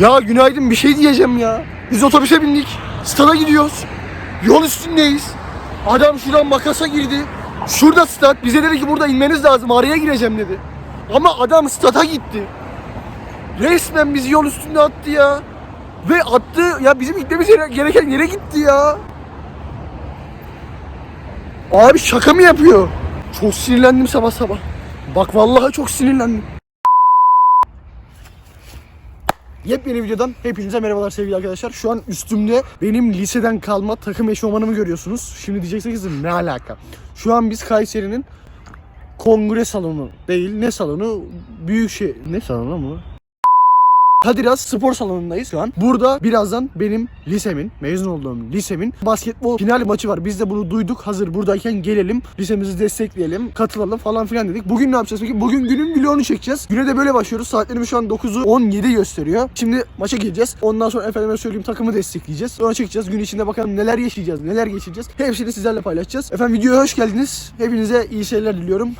Ya günaydın bir şey diyeceğim ya. Biz otobüse bindik. Stada gidiyoruz. Yol üstündeyiz. Adam şuradan makasa girdi. Şurada stat. Bize dedi ki burada inmeniz lazım. Araya gireceğim dedi. Ama adam stada gitti. Resmen bizi yol üstünde attı ya. Ve attı ya bizim gitmemiz gereken yere gitti ya. Abi şaka mı yapıyor? Çok sinirlendim sabah sabah. Bak vallahi çok sinirlendim. Yepyeni videodan hepinize merhabalar sevgili arkadaşlar. Şu an üstümde benim liseden kalma takım eşofmanımı görüyorsunuz. Şimdi diyeceksiniz ne alaka? Şu an biz Kayseri'nin kongre salonu değil ne salonu? Büyük şey ne salonu lan bu? Kadiras spor salonundayız şu an. Burada birazdan benim lisemin, mezun olduğum lisemin basketbol final maçı var. Biz de bunu duyduk. Hazır buradayken gelelim, lisemizi destekleyelim, katılalım falan filan dedik. Bugün ne yapacağız peki? Bugün günün vlogunu çekeceğiz. Güne de böyle başlıyoruz. Saatlerimiz şu an 9'u 17 gösteriyor. Şimdi maça gireceğiz. Ondan sonra efendime söyleyeyim takımı destekleyeceğiz. Sonra çekeceğiz. Gün içinde bakalım neler yaşayacağız, neler geçireceğiz. Hepsini sizlerle paylaşacağız. Efendim videoya hoş geldiniz. Hepinize iyi seyirler diliyorum.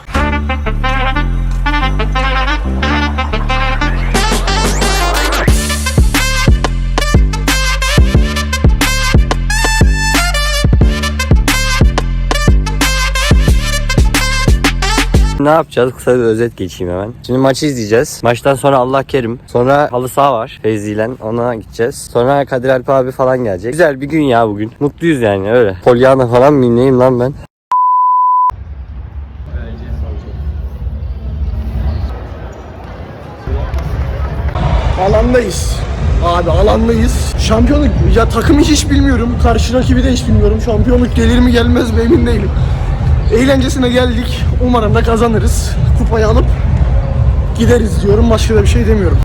Ne yapacağız? Kısa bir özet geçeyim hemen. Şimdi maçı izleyeceğiz. Maçtan sonra Allah kerim. Sonra halı saha var. Feyzi ile ona gideceğiz. Sonra Kadir Alp abi falan gelecek. Güzel bir gün ya bugün. Mutluyuz yani öyle. Polyana falan mı neyim lan ben? Alandayız. Abi alandayız. Şampiyonluk ya takım hiç hiç bilmiyorum. Karşı rakibi de hiç bilmiyorum. Şampiyonluk gelir mi gelmez mi emin değilim. Eğlencesine geldik. Umarım da kazanırız. Kupayı alıp gideriz diyorum. Başka da bir şey demiyorum.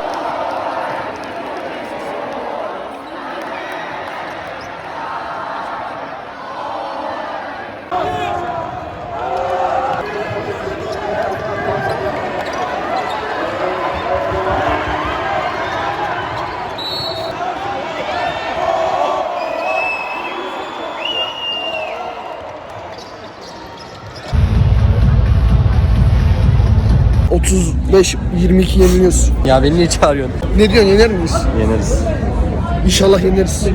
...35 22 yeniliyoruz. Ya beni niye çağırıyorsun? Ne diyorsun yener miyiz? Yeneriz. İnşallah yeneriz.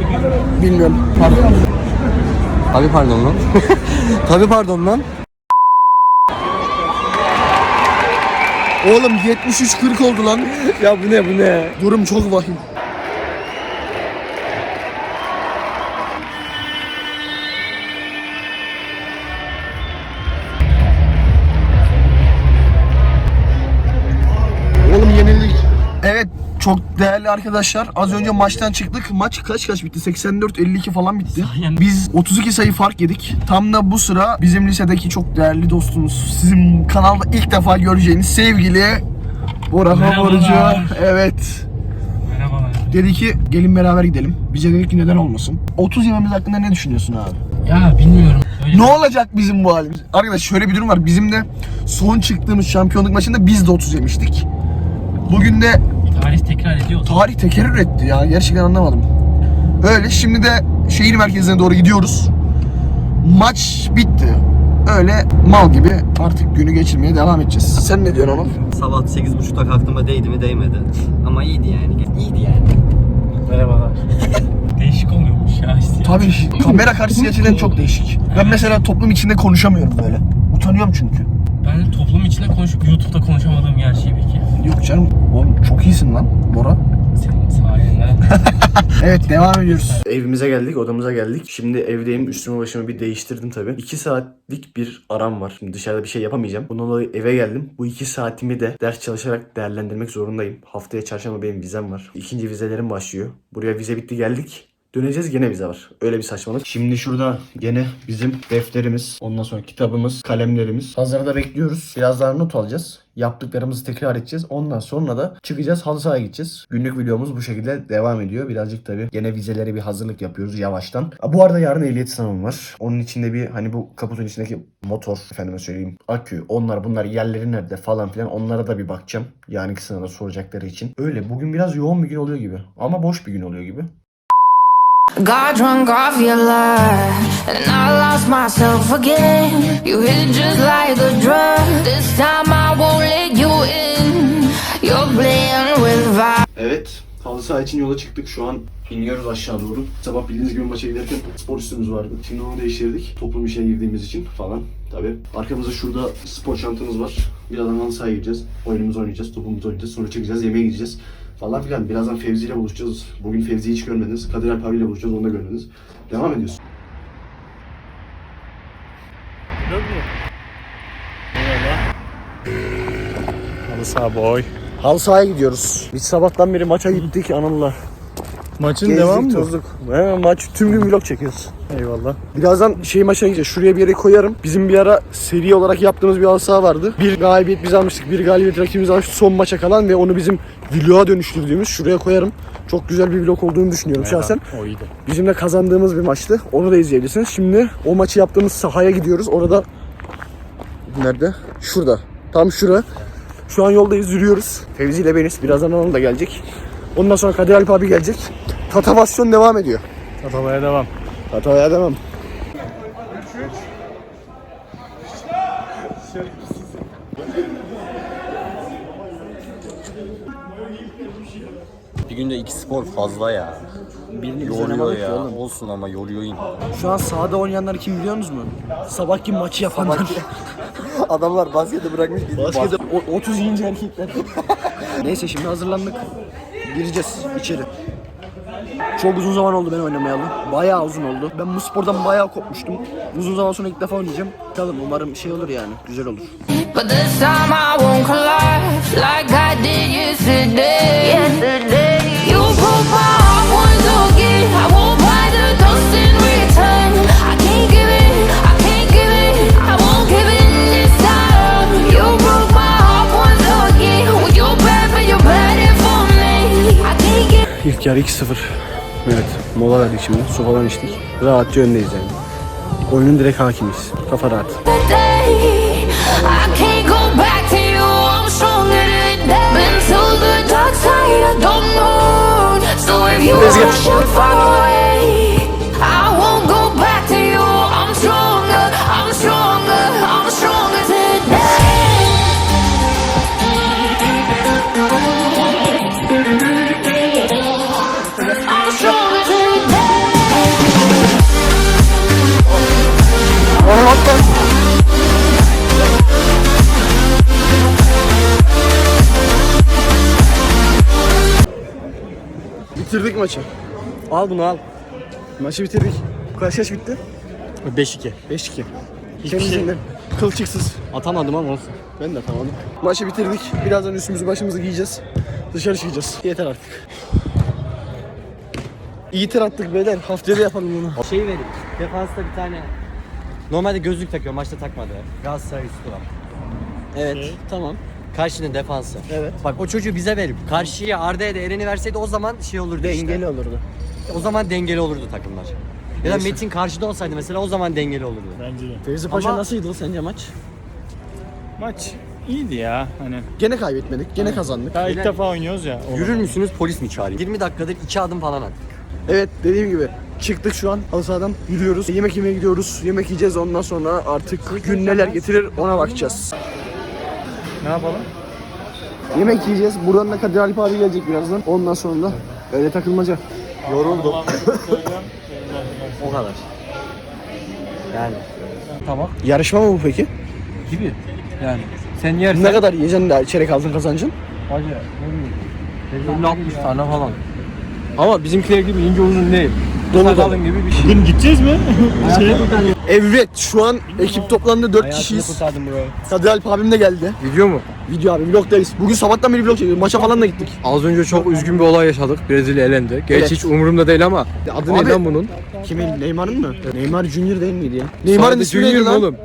Bilmiyorum. Pardon. Tabii pardon lan. Tabii pardon lan. Oğlum 73-40 oldu lan. Ya bu ne bu ne? Durum çok vahim. Çok değerli arkadaşlar. Az önce maçtan çıktık. Maç kaç kaç bitti? 84-52 falan bitti. Biz 32 sayı fark yedik. Tam da bu sıra bizim lisedeki çok değerli dostumuz. Sizin kanalda ilk defa göreceğiniz sevgili Bora. Merhabalar. Evet. Merhabalar. Dedi ki gelin beraber gidelim. Bize dedik ki neden olmasın. 30 yememiz hakkında ne düşünüyorsun abi? Ya bilmiyorum. Öyle Ne olacak bizim bu halimiz? Arkadaş şöyle bir durum var. Bizim de son çıktığımız şampiyonluk maçında biz de 30 yemiştik. Bugün de tarih tekrar ediyor. tarih tekerrür etti ya. Gerçekten anlamadım. Öyle şimdi de şehir merkezine doğru gidiyoruz. Maç bitti. Öyle mal gibi artık günü geçirmeye devam edeceğiz. Sen ne diyorsun oğlum? Sabah 8.30'da kalktığımda değdi mi değmedi. Ama iyiydi yani. İyiydi yani. Merhabalar. Değişik oluyormuş ya işte. Tabii kamera karşısında gerçekten çok değişik. Ben mesela toplum içinde konuşamıyorum böyle. Utanıyorum çünkü. Ben toplum içinde konuşup YouTube'da konuşamadığım gerçeği peki. Yok canım. Oğlum çok iyisin lan Bora. Senin sayende. Evet devam ediyoruz. Evimize geldik, odamıza geldik. Şimdi evdeyim. Üstümü başımı bir değiştirdim tabii. 2 saatlik bir aram var. Şimdi dışarıda bir şey yapamayacağım. Bundan dolayı eve geldim. Bu 2 saatimi de ders çalışarak değerlendirmek zorundayım. Haftaya çarşamba benim vizem var. İkinci vizelerim başlıyor. Buraya vize bitti geldik. Döneceğiz gene vize var. Öyle bir saçmalık. Şimdi şurada gene bizim defterimiz, ondan sonra kitabımız, kalemlerimiz. Hazırda bekliyoruz. Biraz daha not alacağız. Yaptıklarımızı tekrar edeceğiz. Ondan sonra da çıkacağız halı sahaya gideceğiz. Günlük videomuz bu şekilde devam ediyor. Birazcık tabii gene vizelere bir hazırlık yapıyoruz yavaştan. Bu arada yarın ehliyet sınavım var. Onun içinde bir hani bu kaputun içindeki motor efendime söyleyeyim akü onlar bunlar yerleri nerede falan filan onlara da bir bakacağım. Yarınki sınavda soracakları için. Öyle bugün biraz yoğun bir gün oluyor gibi. Ama boş bir gün oluyor gibi. Got drunk off your lie, and I lost myself again. You hit just like a drug. This time I won't let you in. You're playing with fire. Evet. Halı saha için yola çıktık. Şu an iniyoruz aşağı doğru. Sabah bildiğiniz gibi maça giderken spor üstümüz vardı. Şimdi onu değiştirdik. Toplum işe girdiğimiz için falan. Tabii. Arkamızda şurada spor çantamız var. Birazdan halı sahaya gideceğiz. Oyunumuzu oynayacağız, topumuzu oynayacağız. Sonra çıkacağız, yemeğe gideceğiz. Falan filan. Birazdan Fevzi ile buluşacağız. Bugün Fevzi'yi hiç görmediniz. Kadir Alp abiyle buluşacağız, onu da görmediniz. Devam ediyoruz. Halı saha boy. Halı sahaya gidiyoruz. Biz sabahtan beri maça gittik Anıl'la. Maçın Gezdik, devamı mı? tozduk. He, maç tüm gün vlog çekiyoruz. Eyvallah. Birazdan şey maçına gideceğiz. Şuraya bir yere koyarım. Bizim bir ara seri olarak yaptığımız bir halı saha vardı. Bir galibiyet biz almıştık. Bir galibiyet rakibimiz almıştı. Son maça kalan ve onu bizim vloga dönüştürdüğümüz şuraya koyarım. Çok güzel bir vlog olduğunu düşünüyorum şahsen. O iyiydi. Bizim de kazandığımız bir maçtı. Onu da izleyebilirsiniz. Şimdi o maçı yaptığımız sahaya gidiyoruz. Orada nerede? Şurada. Tam şura. Şu an yoldayız, yürüyoruz. Fevzi ile beniz. Birazdan Anıl da gelecek. Ondan sonra Kadir Alp abi gelecek. Tatavasyon devam ediyor. Tatavaya devam. Tatavaya devam. Bir günde iki spor fazla ya. Birini Yoruyor ya. Olsun ama yoruyor yine. Şu an sahada oynayanlar kim biliyor musunuz mu? Sabahki maçı yapanlar. Adamlar basketi bırakmış biz Baskette o- 30 yiyince erkekler. Neyse şimdi hazırlandık. Gireceğiz içeri. Çok uzun zaman oldu ben oynamayalı. Bayağı uzun oldu. Ben bu spordan bayağı kopmuştum. Uzun zaman sonra ilk defa oynayacağım. Bakalım umarım şey olur yani. Güzel olur. But this time I won't collapse like I did yesterday. Yesterday. İlk yarı 2-0. Evet. Mola verdik şimdi. Su falan içtik. Rahatça öndeyiz yani. Oyunun direkt hakimiz. Kafa rahat. today. I Bitirdik maçı. Al bunu al. Maçı bitirdik. Kaç kaç bitti? 5-2. 5-2. Hiçbir şey. Kılçıksız. atamadım ama olsun. Ben de atamadım. Maçı bitirdik. Birazdan üstümüzü başımızı giyeceğiz. Dışarı çıkacağız. Yeter artık. İyi ter attık beyler. Haftaya da yapalım bunu. Şey verip defansta bir tane Normalde gözlük takıyor maçta takmadı. Galatasaray üstü var. Evet. Tamam. Karşının defansı. Evet. Bak o çocuğu bize verip karşıya Arda'ya da Eren'i verseydi o zaman şey olurdu Dengeli işte. olurdu. O zaman dengeli olurdu takımlar. Ya da Neyse. Metin karşıda olsaydı mesela o zaman dengeli olurdu. Bence de. Fevzi Paşa Ama- nasıldı sence maç? Maç iyiydi ya. Hani Gene kaybetmedik. Gene kazandık. daha ilk Yine- defa oynuyoruz ya. o- Yürür müsünüz polis mi çağırayım? 20 dakikadır 2 adım falan at. Evet dediğim gibi çıktık şu an halı sahadan yürüyoruz. Yemek yemeye gidiyoruz. Yemek yiyeceğiz ondan sonra artık gün neler getirir ona bakacağız. Ne yapalım? Yemek yiyeceğiz. Buradan da Kadir Alp abi gelecek birazdan. Ondan sonra da öyle takılmaca. Yoruldum. O kadar. Yani. Yarışma mı bu peki? Gibi. Yani. Sen yersen Ne kadar yiyeceksin de çeyrek altın kazancın? acı. Ne bileyim. 60 tane falan. Ama bizimkiler gibi ince uzun değil. Dolu dolu. gibi bir şey. Bugün gideceğiz mi? şey, Evet şu an ekip toplandı 4 Hayatını kişiyiz. Kadir Alp abim de geldi. Video mu? Video abi vlogdayız. Bugün sabahtan beri vlog çekiyoruz. Maça falan da gittik. Az önce çok üzgün bir olay yaşadık. Brezilya elendi. Gerçi Evet. hiç umurumda değil ama adı Abi- ne lan bunun? Kimin? Neymar'ın mı? Neymar Junior değil miydi ya? Neymar'ın Sadı ismi Junior neydi mu lan? oğlum?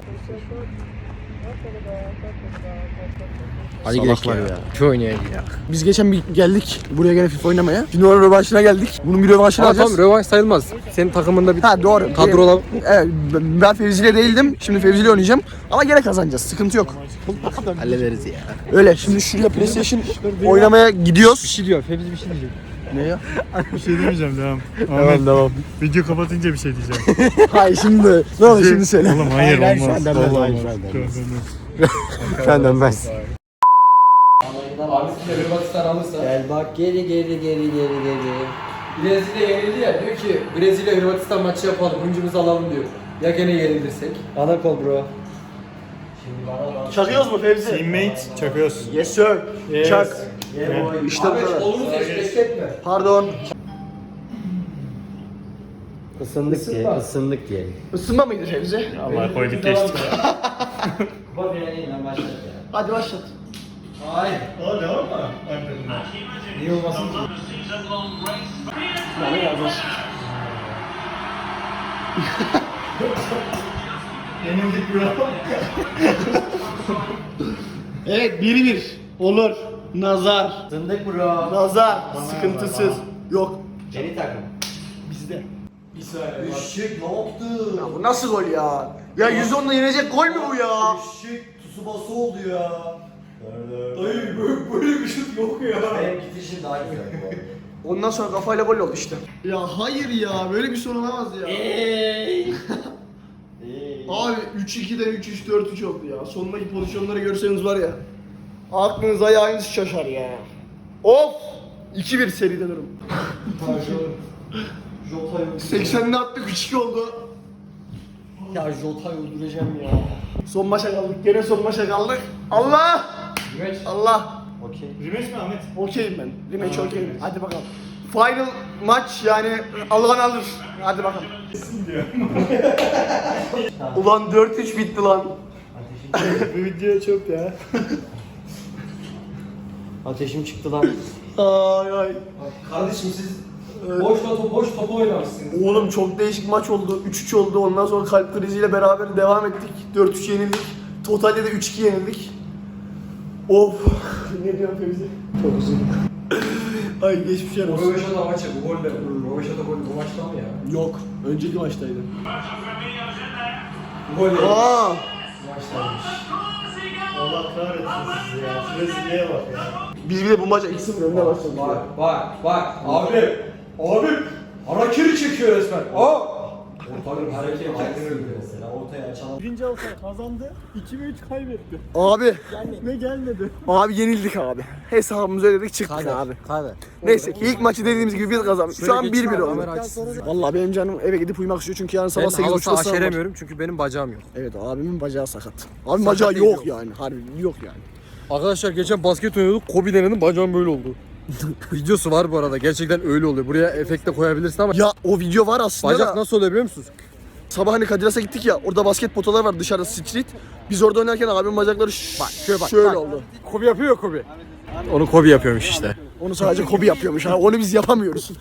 Hadi gidelim ya. ya. Şu oynayayım ya. Biz geçen bir geldik buraya gene FIFA oynamaya. Şimdi onun rövanşına geldik. Bunun bir rövanşını Ama alacağız. tam rövanş sayılmaz. Senin takımında bir Ha doğru. kadro olan Evet ben Fevzi ile değildim. Şimdi Fevzi ile oynayacağım. Ama gene kazanacağız. Sıkıntı yok. hallederiz ya. Öyle şimdi şuraya PlayStation oynamaya Bir gidiyoruz. şey diyor. Fevzi bir şey diyecek. Ne ya? bir şey demeyeceğim devam. Ahmet, devam. video kapatınca bir şey diyeceğim. Hayır şimdi. Ne olur şimdi söyle. Oğlum hayır, olmaz. an demez, Vallahi hayır, olmaz. şu an demez. Şu an demez. Ben Hırvatistan. Abisiyle Hırvatistan alırsa. Gel bak geri geri geri geri geri. Brezilya yenildi ya diyor ki Brezilya Hırvatistan maçı yapalım hıncımızı alalım diyor. Ya gene yenilirsek? Ana kol bro. Çakıyoruz mu Fevzi? Teammate çakıyoruz. Yes sir. Yes. Çak. İşte bu Ahmet kadar. kolunu bekletme. Pardon. Isındık diye, ısındık diye. Isınma mıydı Fevzi? Allah koyduk geçtik. Kupa finaliyle başladık ya. Hadi başlat. Hayır. Aa devam mı? Niye olmasın ki? Yenildik bro. Evet 1-1. Olur. Nazar. Isındık bro. Nazar. Sıkıntısız. Yok. Yeni takım. Bizde. Bir. Işık ne yaptı? Ya bu nasıl gol ya? Ya 110'la yenecek gol mü bu ya? Işık Tsubasa oldu ya. Dayı böyle, böyle bir şut yok ya. Benim gidişim daha güzel. Ondan sonra kafayla gol oldu işte. Ya hayır ya böyle bir sorun olamaz ya. Abi 3-2'den 3-3 4-3 oldu ya. Sondaki pozisyonları görseniz var ya. Aklınız ayağınız şaşar ya. Of! 2-1 seride durum. 80'de attık 3-2 oldu. Ya Jota'yı öldüreceğim ya. Son maça kaldık. Gene son maça kaldık. Allah! Güveç. Allah! Okey. Rematch mi Ahmet? Okeyim ben. Rematch okeyim. Hadi bakalım. Final maç yani alan alır. Hadi bakalım. Ulan 4-3 bitti lan. Bu video çok ya. Ateşim çıktı lan. Ay ay. Kardeşim siz boş topu boş topu oynamışsınız. Oğlum çok değişik maç oldu. 3-3 oldu. Ondan sonra kalp kriziyle beraber devam ettik. 4-3 yenildik. Totalde de 3-2 yenildik. Of. ne diyorsun Fevzi? Çok üzüldüm. Ay geçmiş yer olsun. Roveşata maçı bu golle. Roveşata golü bu maçta mı ya? Yok. Önceki maçtaydı. Bu gol değil. Aa. Bu maçtaymış. Allah kahretsin sizi ya. Brezilya'ya bak ya. Biz bir de bu maça 2-0 önde başladık. ya. Bak bak bak abi. Abi. Harakiri çekiyor resmen. Aa. Ortanın hareketi mesela. Ortaya açalım. Birinci alsa kazandı. 2 ve 3 kaybetti. Abi. Ne gelmedi? Abi yenildik abi. Hesabımızı ödedik çıktık abi. Kaybet. Neyse ilk maçı dediğimiz gibi biz kazandık. Şu an 1-1 oldu. Vallahi benim canım eve gidip uyumak istiyor çünkü yarın sabah Ben 8.30'da halı saha sınav var. aşeremiyorum çünkü benim bacağım yok. Evet abimin bacağı sakat. Abi bacağı değil yok yok. yani. Harbi yok yani. Arkadaşlar geçen basket oynuyorduk. Kobe denedim bacağım böyle oldu. Videosu var bu arada. Gerçekten öyle oluyor. Buraya efekt de koyabilirsin ama Ya o video var aslında bacak da. nasıl oluyor biliyor musunuz? Sabah hani Kadiras'a gittik ya orada basket potalar var dışarıda street. Biz orada oynarken abimin bacakları Bak şöyle bak. şöyle bak. oldu. Kobe yapıyor ya Kobe. Onu Kobe yapıyormuş işte. Onu sadece Kobe yapıyormuş. Ha, onu biz yapamıyoruz.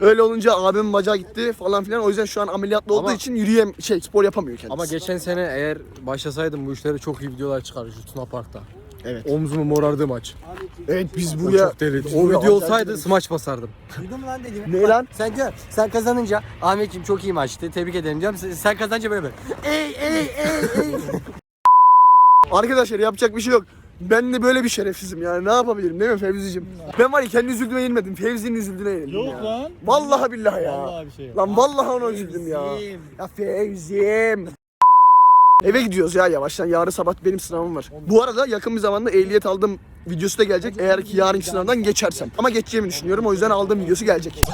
Öyle olunca abimin bacağı gitti falan filan. O yüzden şu an ameliyatlı olduğu Ama- için yürüyem şey spor yapamıyor kendisi. Ama geçen sene eğer başlasaydım bu işlere çok iyi videolar çıkardı şu Tuna Park'ta. Evet. Omzumu morardı maç. Evet biz buraya O video olsaydı smaç basardım. Duydun mu lan dediğimi? Ne lan? Sen diyor, sen kazanınca Ahmetciğim çok iyi maçtı. Tebrik ederim diyorum. Sen, sen kazanınca böyle böyle. Ey ey ey ey. Arkadaşlar yapacak bir şey yok. Ben de böyle bir şerefsizim yani ne yapabilirim değil mi Fevzi'cim? Ben var ya kendi üzüldüğüme yenilmedim. Fevzi'nin üzüldüğüne yenildim Yok ya. lan. Vallahi billahi ya. Vallahi bir şey yok. Lan vallahi ona üzüldüm ya. Ya Fevzi'm. Eve gidiyoruz ya yavaştan. Yarın sabah benim sınavım var. Bu arada yakın bir zamanda ehliyet aldım videosu da gelecek. Eğer ki yarınki sınavdan geçersem. Ama geçeceğimi düşünüyorum. O yüzden aldığım videosu gelecek.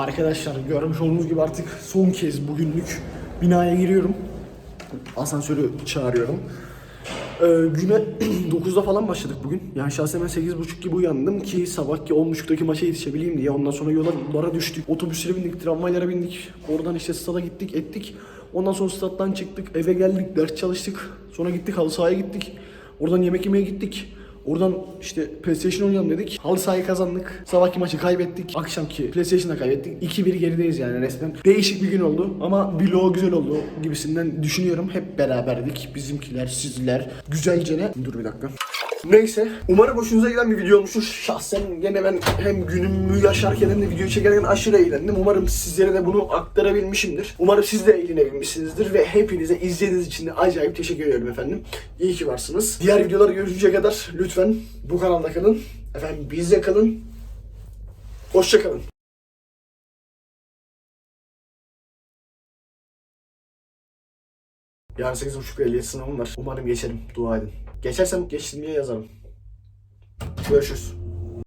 Arkadaşlar görmüş olduğunuz gibi artık son kez bugünlük binaya giriyorum. Asansörü çağırıyorum. Ee, güne 9'da falan başladık bugün. Yani şahsen ben 8.30 gibi uyandım ki sabahki 10.30'daki maça yetişebileyim diye. Ondan sonra yola düştük. Otobüslere bindik, tramvaylara bindik. Oradan işte stada gittik, ettik. Ondan sonra stat'tan çıktık, eve geldik, ders çalıştık. Sonra gittik halı sahaya gittik. Oradan yemek yemeye gittik. Oradan işte PlayStation oynayalım dedik. Halı sahayı kazandık. Sabahki maçı kaybettik. Akşamki PlayStation'da kaybettik. 2-1 gerideyiz yani resmen. Değişik bir gün oldu ama vlog güzel oldu gibisinden düşünüyorum. Hep beraberdik. Bizimkiler, sizler. Güzelce ne? Dur bir dakika. Neyse. Umarım hoşunuza giden bir video olmuştur. Şahsen gene ben hem günümü yaşarken hem de videoyu çekerken aşırı eğlendim. Umarım sizlere de bunu aktarabilmişimdir. Umarım siz de eğlenebilmişsinizdir ve hepinize izlediğiniz için de acayip teşekkür ediyorum efendim. İyi ki varsınız. Diğer videoları görüşünceye kadar lütfen bu kanalda kalın. Efendim bizde kalın. Hoşça kalın. Yarın 8.30 ehliyet sınavım var. Umarım geçerim. Dua edin. Geçersem geçtim diye yazarım. Görüşürüz.